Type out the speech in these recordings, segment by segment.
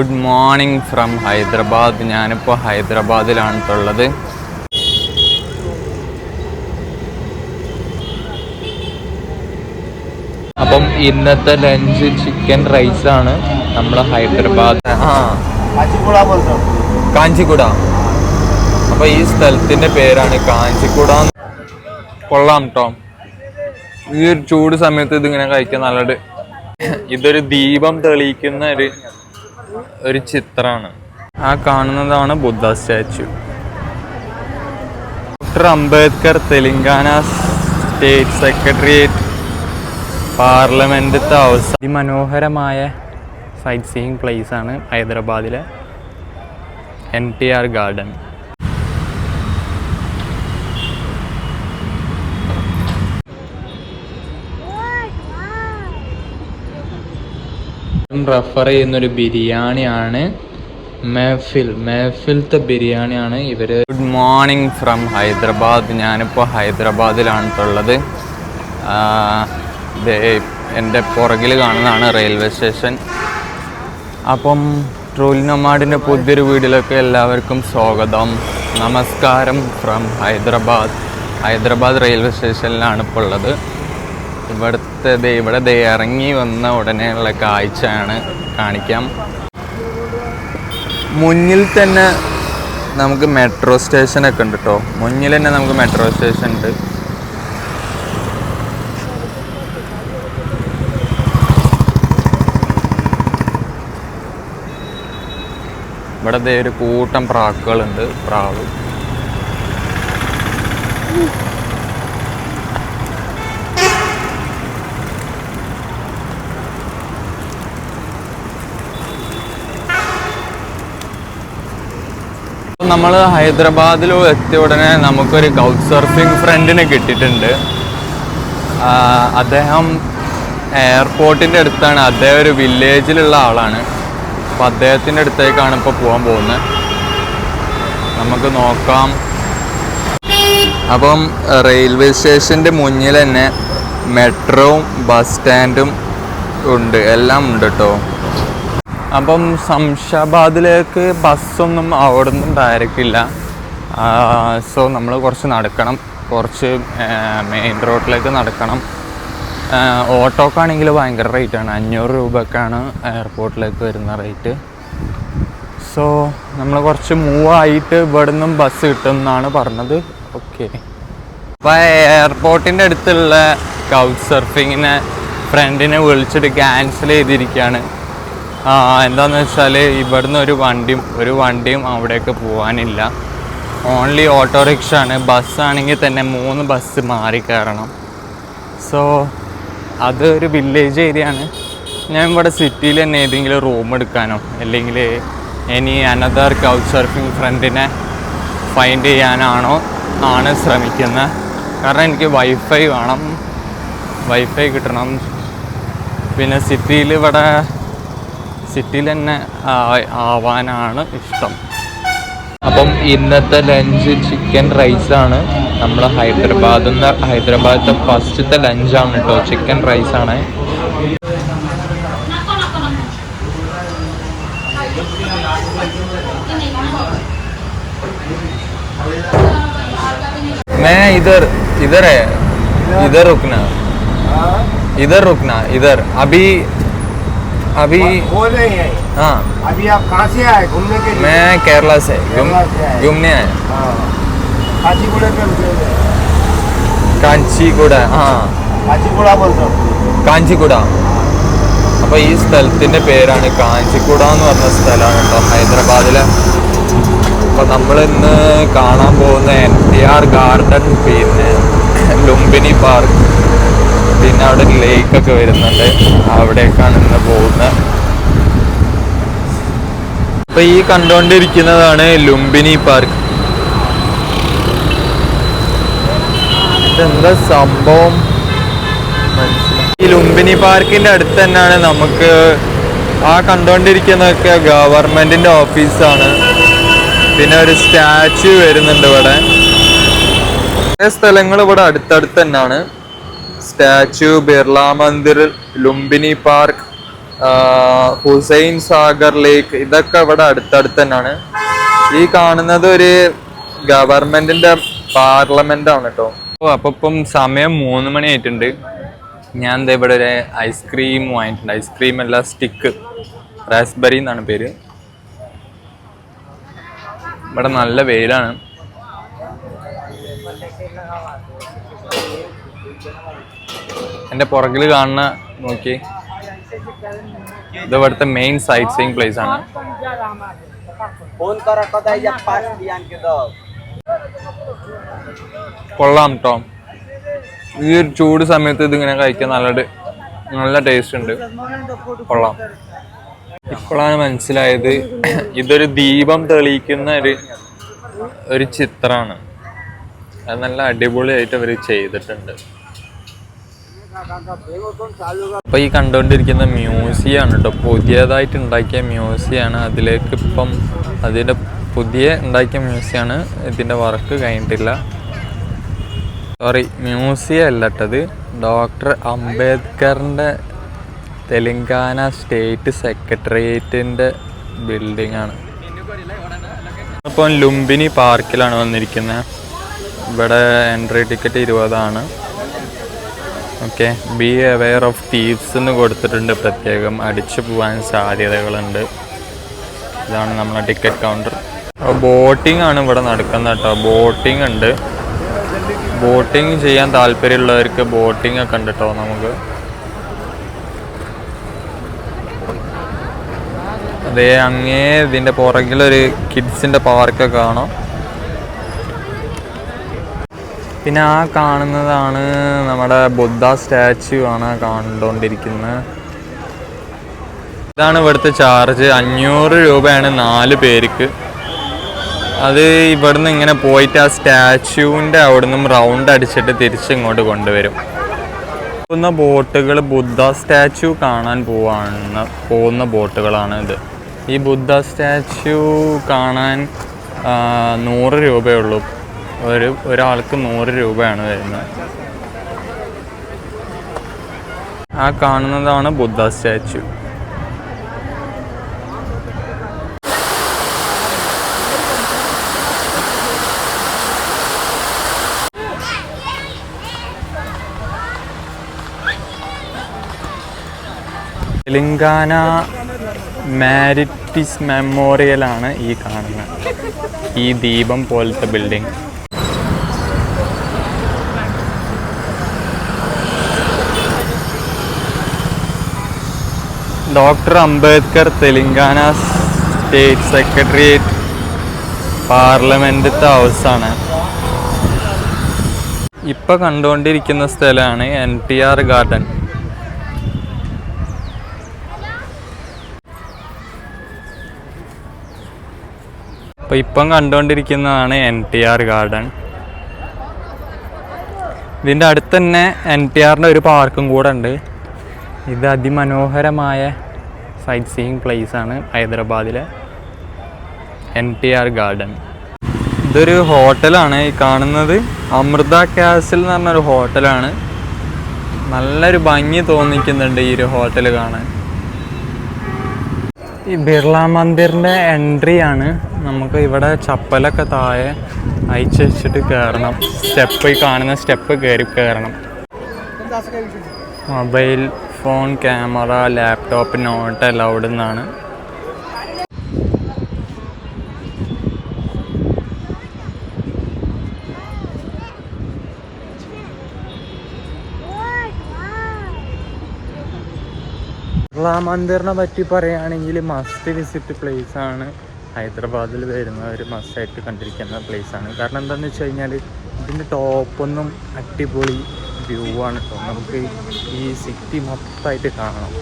Good morning from Hyderabad ഞാനിപ്പോൾ ഹൈദരാബാദിലാണ് ഉള്ളത് അപ്പം ഇന്നത്തെ ലഞ്ച് ചിക്കൻ റൈസ് ആണ് നമ്മൾ ഹൈദരാബാദ്. കാഞ്ചിക്കുട അപ്പൊ ഈ സ്ഥലത്തിന്റെ പേരാണ് കാഞ്ചിക്കുട. കൊള്ളാം കേട്ടോ ഈ ഒരു ചൂട് സമയത്ത് ഇതിങ്ങനെ കഴിക്കാൻ നല്ലത്. ഇതൊരു ദീപം തെളിയിക്കുന്ന ഒരു ഒരു ചിത്രമാണ്. ആ കാണുന്നതാണ് Buddha statue doctor Ambedkar Telangana state secretariat പാർലമെന്റത്തെ അവസ്ഥ അതിമനോഹരമായ സൈറ്റ് സീയിങ് ആണ് ഹൈദരാബാദിലെ N T R garden. Refer ചെയ്യുന്നൊരു ബിരിയാണിയാണ് മെഹഫിൽ മെഹഫിലത്തെ ബിരിയാണിയാണ് ഇവർ ഗുഡ് മോർണിംഗ് ഫ്രം ഹൈദരാബാദ്. ഞാനിപ്പോൾ ഹൈദരാബാദിലാണ് ഉള്ളത് എന്റെ പുറകിൽ കാണുന്നതാണ് റെയിൽവേ സ്റ്റേഷൻ. അപ്പം ട്രൂലി നൊമാഡിന്റെ പുതിയൊരു വീടിലൊക്കെ എല്ലാവർക്കും സ്വാഗതം. നമസ്കാരം ഫ്രം ഹൈദരാബാദ്. ഹൈദരാബാദ് റെയിൽവേ സ്റ്റേഷനിലാണ് ഇപ്പോൾ ഉള്ളത് ഇവിടുത്തെ ദേ ഇവിടെ ദേ ഇറങ്ങി വന്ന ഉടനെയുള്ള കാഴ്ചയാണ് കാണിക്കാം. മുന്നിൽ തന്നെ നമുക്ക് മെട്രോ സ്റ്റേഷനൊക്കെ ഉണ്ട് കേട്ടോ മുന്നിൽ തന്നെ നമുക്ക് മെട്രോ സ്റ്റേഷൻ ഉണ്ട്. ഇവിടെ ഒരു കൂട്ടം പ്രാക്കുകളുണ്ട് പ്രാവ്. നമ്മൾ ഹൈദരാബാദിൽ എത്തിയ ഉടനെ നമുക്കൊരു കൗച്ച് സർഫിംഗ് ഫ്രണ്ടിനെ കിട്ടിയിട്ടുണ്ട് അദ്ദേഹം എയർപോർട്ടിന്റെ അടുത്താണ്. അദ്ദേഹം ഒരു വില്ലേജിലുള്ള ആളാണ്. അപ്പോൾ അദ്ദേഹത്തിന്റെ അടുത്തേക്കാണ് ഇപ്പോൾ പോകാൻ പോകുന്നത്. നമുക്ക് നോക്കാം. അപ്പം റെയിൽവേ സ്റ്റേഷന്റെ മുന്നിൽ തന്നെ മെട്രോവും ബസ് സ്റ്റാൻഡും ഉണ്ട്. എല്ലാം ഉണ്ട് കേട്ടോ അപ്പം ശംഷാബാദിലേക്ക് ബസ്സൊന്നും അവിടെ നിന്നും ഡയറക്റ്റ് ഇല്ല സോ നമ്മൾ കുറച്ച് നടക്കണം. കുറച്ച് മെയിൻ റോഡിലേക്ക് നടക്കണം. ഓട്ടോക്കാണെങ്കിൽ ഭയങ്കര റേറ്റാണ് അഞ്ഞൂറ് രൂപക്കാണ് എയർപോർട്ടിലേക്ക് വരുന്ന റേറ്റ് സോ നമ്മൾ കുറച്ച് മൂവ് ആയിട്ട് ഇവിടെ നിന്നും ബസ് കിട്ടും എന്നാണ് പറഞ്ഞത് ഓക്കെ അപ്പോൾ എയർപോർട്ടിന്റെ അടുത്തുള്ള കൗച്ച് സർഫിങ്ങിനെ ഫ്രണ്ടിനെ വിളിച്ചിട്ട് ക്യാൻസൽ ചെയ്തിരിക്കുകയാണ് ആ, എന്താന്ന് വെച്ചാൽ ഇവിടുന്ന് ഒരു വണ്ടിയും ഒരു വണ്ടിയും അവിടേക്ക് പോകാനില്ല ഓൺലി ഓട്ടോറിക്ഷ ആണ്. ബസ്സാണെങ്കിൽ തന്നെ മൂന്ന് ബസ് മാറി കയറണം. സോ അത് ഒരു വില്ലേജ് ഏരിയ ആണ്. ഞാൻ ഇവിടെ സിറ്റിയിൽ തന്നെ ഏതെങ്കിലും റൂം എടുക്കാനോ അല്ലെങ്കിൽ ഇനി അനദർ കൗച്ച് സർഫിംഗ് ഫ്രണ്ടിനെ ഫൈൻഡ് ചെയ്യാനാണോ ആണ് ശ്രമിക്കുന്നത് കാരണം എനിക്ക് വൈഫൈ വേണം. വൈഫൈ കിട്ടണം. പിന്നെ സിറ്റിയിൽ ഇവിടെ സിറ്റിയിൽ തന്നെ ആ- ആവാനാണ് ഇഷ്ടം അപ്പം ഇന്നത്തെ ലഞ്ച് ചിക്കൻ റൈസ് ആണ് നമ്മൾ ഹൈദരാബാദിൽ നിന്ന് ഹൈദരാബാദത്തെ ഫസ്റ്റത്തെ ലഞ്ചാണ് കേട്ടോ ചിക്കൻ റൈസ് ആണ് मैं इधर इधर है इधर रुकना इधर रुकना इधर अभी अभी वो नहीं है हाँ अभी आप कहाँ से आए घूमने के लिए मैं केरला से घूम केरला से आए। घूमने आया हाँ काचीपुरा पे रुके കാഞ്ചിക്കുട ആ काचीपुरा बोलते കാഞ്ചിക്കുട അപ്പൊ ഈ സ്ഥലത്തിന്റെ പേരാണ് കാഞ്ചിക്കുട എന്ന് പറഞ്ഞ സ്ഥലമാണ് കേട്ടോ ഹൈദരാബാദിലെ അപ്പൊ നമ്മൾ ഇന്ന് കാണാൻ പോകുന്ന എൻ ടി ആർ ഗാർഡൻ പിന്നെ ലുംബിനി പാർക്ക് പിന്നെ അവിടെ ലേക്ക് ഒക്കെ വരുന്നുണ്ട്. അവിടേക്കാണ് ഇന്ന് പോകുന്നത് അപ്പൊ ഈ കണ്ടുകൊണ്ടിരിക്കുന്നതാണ് ലുംബിനി പാർക്ക്. ഇതെന്താ സംഭവം? ഈ ലുംബിനി പാർക്കിന്റെ അടുത്ത് തന്നെയാണ് നമുക്ക് ആ കണ്ടുകൊണ്ടിരിക്കുന്നതൊക്കെ ഗവൺമെന്റിന്റെ ഓഫീസാണ്. പിന്നെ ഒരു സ്റ്റാച്യു വരുന്നുണ്ട് ഇവിടെ. സ്ഥലങ്ങൾ ഇവിടെ അടുത്തടുത്ത് തന്നെയാണ്. Statue Birla Mandir Lumbini park Hussain Sagar lake. ഇതൊക്കെ ഇവിടെ അടുത്തടുത്ത് തന്നെയാണ് ഈ കാണുന്നത് ഒരു ഗവൺമെന്റിന്റെ പാർലമെന്റ് ആണ് കേട്ടോ ഓ അപ്പൊ ഇപ്പം സമയം മൂന്ന് മണി ആയിട്ടുണ്ട്. ഞാൻ എന്താ ഇവിടെ ഒരു ഐസ്ക്രീം വാങ്ങിയിട്ടുണ്ട്. ഐസ്ക്രീം അല്ല സ്റ്റിക്ക്. റാസ്ബെറി എന്നാണ് പേര്. ഇവിടെ നല്ല വെയിലാണ്. എന്റെ പുറകിൽ കാണുന്ന നോക്കി. ഇത് ഇവിടുത്തെ മെയിൻ സൈറ്റ് സീങ് പ്ലേസ് ആണ്. കൊള്ളാം കേട്ടോ ഈ ഒരു ചൂട് സമയത്ത് ഇതിങ്ങനെ കഴിക്കാൻ നല്ല നല്ല ടേസ്റ്റ് ഉണ്ട്. കൊള്ളാം. ഇപ്പോഴാണ് മനസ്സിലായത് ഇതൊരു ദീപം തെളിയിക്കുന്ന ഒരു ഒരു ചിത്രമാണ്. അത് നല്ല അടിപൊളിയായിട്ട് അവർ ചെയ്തിട്ടുണ്ട്. അപ്പൊ ഈ കണ്ടുകൊണ്ടിരിക്കുന്ന മ്യൂസിയം ആണ് കേട്ടോ പുതിയതായിട്ട് ഉണ്ടാക്കിയ മ്യൂസിയം ആണ് അതിലേക്ക് ഇപ്പം അതിന്റെ പുതിയ ഉണ്ടാക്കിയ മ്യൂസിയം ആണ് ഇതിന്റെ വർക്ക് കഴിഞ്ഞിട്ടില്ല. സോറി മ്യൂസിയം അല്ല കേട്ടത് ഡോക്ടർ അംബേദ്കറിന്റെ തെലങ്കാന സ്റ്റേറ്റ് സെക്രട്ടേറിയറ്റിന്റെ ബിൽഡിംഗ് ആണ് ഇപ്പം ലുംബിനി പാർക്കിലാണ് വന്നിരിക്കുന്നത് ഇവിടെ എൻട്രി ടിക്കറ്റ് ഇരുപതാണ്. Okay. Be aware of thieves എന്ന് കൊടുത്തിട്ടുണ്ട് പ്രത്യേകം. അടിച്ചു പോകാൻ സാധ്യതകളുണ്ട്. ഇതാണ് നമ്മളെ ടിക്കറ്റ് കൗണ്ടർ ബോട്ടിംഗ് ആണ് ഇവിടെ നടക്കുന്നത് കേട്ടോ. ബോട്ടിംഗ് ഉണ്ട്. ബോട്ടിംഗ് ചെയ്യാൻ താല്പര്യമുള്ളവർക്ക് ബോട്ടിംഗ് ഒക്കെ ഉണ്ട് കേട്ടോ നമുക്ക്. അതേ അങ്ങേ ഇതിന്റെ പുറകിലൊരു കിഡ്സിന്റെ പാർക്കൊക്കെ കാണാം. പിന്നെ ആ കാണുന്നതാണ് നമ്മുടെ ബുദ്ധ സ്റ്റാച്ചു ആണ് കണ്ടുകൊണ്ടിരിക്കുന്നത്. ഇതാണ് ഇവിടുത്തെ ചാർജ്. അഞ്ഞൂറ് രൂപയാണ് നാല് പേർക്ക്. അത് ഇവിടുന്ന് ഇങ്ങനെ പോയിട്ട് ആ സ്റ്റാച്യൂവിന്റെ അവിടെ നിന്നും റൗണ്ട് അടിച്ചിട്ട് തിരിച്ച് ഇങ്ങോട്ട് കൊണ്ടുവരും. പോകുന്ന ബോട്ടുകൾ ബുദ്ധ സ്റ്റാച്ചു കാണാൻ പോവാണ്. പോകുന്ന ബോട്ടുകളാണ് ഇത്. ഈ ബുദ്ധ സ്റ്റാച്ചു കാണാൻ നൂറ് രൂപയേ ഉള്ളൂ. ഒരു ഒരാൾക്ക് നൂറ് രൂപയാണ് വരുന്നത്. ആ കാണുന്നതാണ് Buddha statue. Telangana martyrs memorial ആണ് ഈ കാണുന്നത്. ഈ ദീപം പോലത്തെ building doctor Ambedkar Telangana state secretariat പാർലമെന്റത്തെ ഹൗസാണ്. ഇപ്പം കണ്ടുകൊണ്ടിരിക്കുന്ന സ്ഥലമാണ് എൻ ടി ആർ ഗാർഡൻ. അപ്പം ഇപ്പം കണ്ടുകൊണ്ടിരിക്കുന്നതാണ് എൻ ടി ആർ ഗാർഡൻ. ഇതിന്റെ അടുത്ത് തന്നെ എൻ ടി ആറിന്റെ ഒരു പാർക്കും കൂടെ ഉണ്ട്. ഇത് അതിമനോഹരമായ സൈറ്റ് സീയിങ് പ്ലേസ് ആണ് ഹൈദരാബാദിലെ എൻ ടി ആർ ഗാർഡൻ. ഇതൊരു ഹോട്ടലാണ് ഈ കാണുന്നത് അമൃത കാസിൽ എന്ന് പറഞ്ഞൊരു ഹോട്ടലാണ് നല്ലൊരു ഭംഗി തോന്നിക്കുന്നുണ്ട് ഈ ഒരു ഹോട്ടൽ കാണാൻ. ഈ ബിർള മന്ദിറിന്റെ എൻട്രി ആണ്. നമുക്ക് ഇവിടെ ചപ്പലൊക്കെ താഴെ അയച്ചു വെച്ചിട്ട് കയറണം. സ്റ്റെപ്പ് ഈ കാണുന്ന സ്റ്റെപ്പ് കയറി കയറണം. Mobile phone camera laptop not allowed എന്നാണ്. മന്ദിറിനെ പറ്റി പറയുകയാണെങ്കിൽ മസ്റ്റ് വിസിറ്റ് പ്ലേസ് ആണ്. ഹൈദരാബാദിൽ വരുന്ന ഒരു മസ്റ്റായിട്ട് കണ്ടിരിക്കുന്ന പ്ലേസ് ആണ്. കാരണം എന്താണെന്ന് വെച്ച് കഴിഞ്ഞാൽ ഇതിന്റെ ടോപ്പൊന്നും അടിപൊളി വ്യൂ ആണ് കേട്ടോ. നമുക്ക് ഈ സിറ്റി മൊത്തമായിട്ട് കാണണം.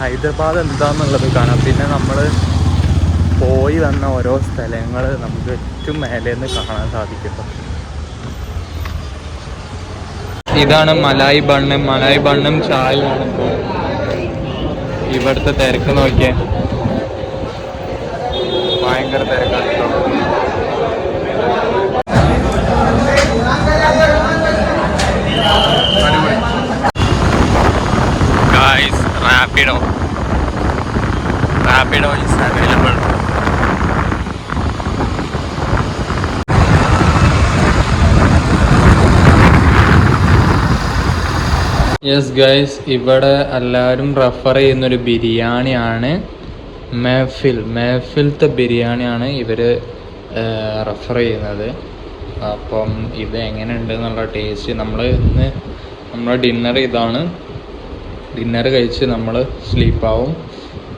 ഹൈദരാബാദ് എന്താണെന്നുള്ളത് കാണാം. പിന്നെ നമ്മൾ പോയി വന്ന ഓരോ സ്ഥലങ്ങൾ നമുക്ക് ഏറ്റവും മേലെ നിന്ന് കാണാൻ സാധിക്കും ഇതാണ് മലായി ബണ്ണും മലായി ബണ്ണും ചായയാണ് ഇവിടുത്തെ തിരക്ക് നോക്കിയേ. ഭയങ്കര തിരക്കാണ്. available. യെസ് ഗൈസ് ഇവിടെ എല്ലാവരും റെഫർ ചെയ്യുന്നൊരു ബിരിയാണിയാണ് മേഫിൽ. മേഫിൽത്തെ ബിരിയാണിയാണ് ഇവർ റെഫർ ചെയ്യുന്നത്. അപ്പം ഇത് എങ്ങനെയുണ്ട് എന്നുള്ള ടേസ്റ്റ് നമ്മൾ ഇന്ന് നമ്മുടെ ഡിന്നർ ഇതാണ്. ഡിന്നർ കഴിച്ച് നമ്മൾ സ്ലീപ്പാവും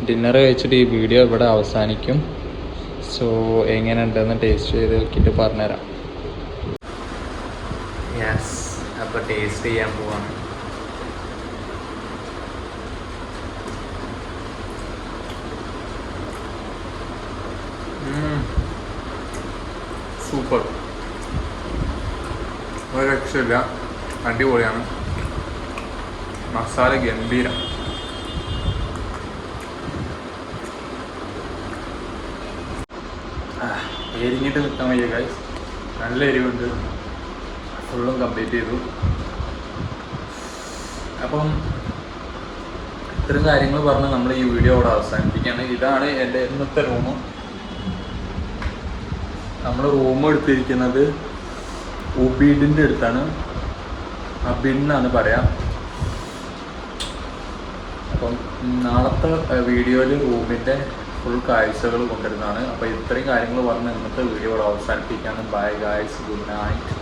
ഡിന്നർ കഴിച്ചിട്ട് ഈ വീഡിയോ ഇവിടെ അവസാനിക്കും. സോ എങ്ങനെയുണ്ടെന്ന് ടേസ്റ്റ് ചെയ്ത് നോക്കിയിട്ട് പറഞ്ഞുതരാം. യെസ് അപ്പോൾ ടേസ്റ്റ് ചെയ്യാൻ പോവാണ്. സൂപ്പർ ഒരു രക്ഷയില്ല. അടിപൊളിയാണ്. മസാല ഗംഭീരം എരിഞ്ഞിട്ട് നിൽക്കാൻ വയ്യ ഗൈസ് നല്ല എരിവുണ്ട്. ഫുള്ളും കംപ്ലീറ്റ് ചെയ്തു. അപ്പം ഇത്തരം കാര്യങ്ങൾ പറഞ്ഞ് നമ്മൾ ഈ വീഡിയോ അവിടെ അവസാനിപ്പിക്കുകയാണ്. ഇതാണ് എന്റെ ഇന്നത്തെ റൂം നമ്മൾ റൂം എടുത്തിരിക്കുന്നത് ഉബീഡിന്റെ അടുത്താണ്. എന്നാണ് പറയാം. അപ്പം നാളത്തെ വീഡിയോയിൽ റൂമിന്റെ ഫുൾ കാഴ്ചകൾ കൊണ്ടുവരുന്നതാണ്. അപ്പോൾ ഇത്രയും കാര്യങ്ങൾ പറഞ്ഞ് ഇന്നത്തെ വീഡിയോ അവസാനിപ്പിക്കാനും ബൈ ഗായ്സ് ഗുഡ് നൈറ്റ്